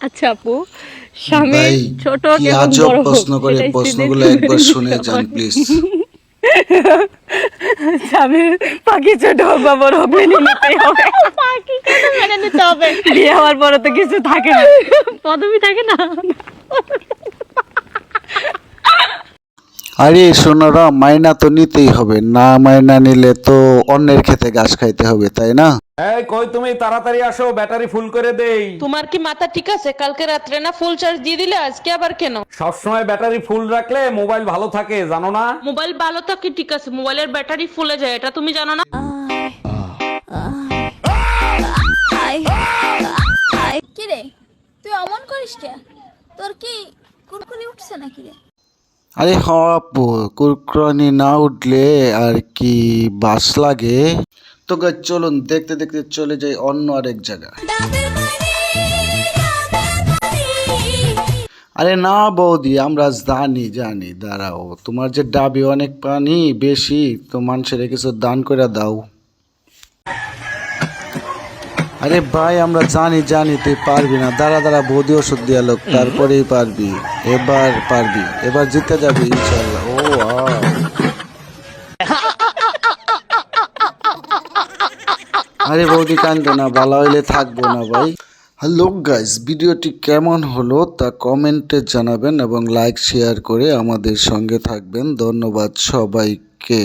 আচ্ছা আপু স্বামী ভাই ছোট কি আজব প্রশ্ন করে প্রশ্নগুলো একবার শুনে নিতে যান। প্লিজ স্বামীর পাখি ছোট হোক বা বড় হোক মেনে নিতেই হবে। পাখি কেন মেনে নিতে হবে। বিয়ে হওয়ার পরে তো কিছু থাকে না। পদবি থাকে না। আরে সোনারা মাইনা তো নিতেই হবে। না মাইনা নিলে তো অন্যের খেতে ঘাস খাইতে হবে তাই না? এই কই তুমি? তাড়াতাড়ি আসো ব্যাটারি ফুল করে দেই। তোমার কি মাথা ঠিক আছে? কালকে রাত্রে না ফুল চার্জ দিয়ে দিলে আজকে আবার কেন? সবসময় ব্যাটারি ফুল রাখলে মোবাইল ভালো থাকে জানো না? মোবাইল ভালো থাকে ঠিক আছে। মোবাইলের ব্যাটারি ফুলে যায় এটা তুমি জানো না? কি রে তুই অমন করিস কে? তোর কি কুরকুরি উঠছে নাকি রে? আরে হ আপু কুরকুরানি না উঠলে আর কি বাস লাগে? তো গাইস চলুন দেখতে দেখতে চলে যাই অন্য আরেক জায়গা আরে না বৌদি, আমরা জানি জানি, দাঁড়াও। তোমার যে ডাবি অনেক পানি, বেশি, তো মানুষের কিছু দান করে দাও। আরে ভাই আমরা জানি জানি তুই পারবি না। দাঁড়া দাঁড়া বৌদি ওষুধ দিয়া লোক তারপরেই পারবি। এবার পারবি। এবার জিতে যাবি ইনশাল্লাহ। ও আরে বৌদি কান্দো না ভালো হইলে থাকব না ভাই। হ্যালো গাইস ভিডিওটি কেমন হলো তা কমেন্টে জানাবেন এবং লাইক শেয়ার করে আমাদের সঙ্গে থাকবেন। ধন্যবাদ সবাইকে।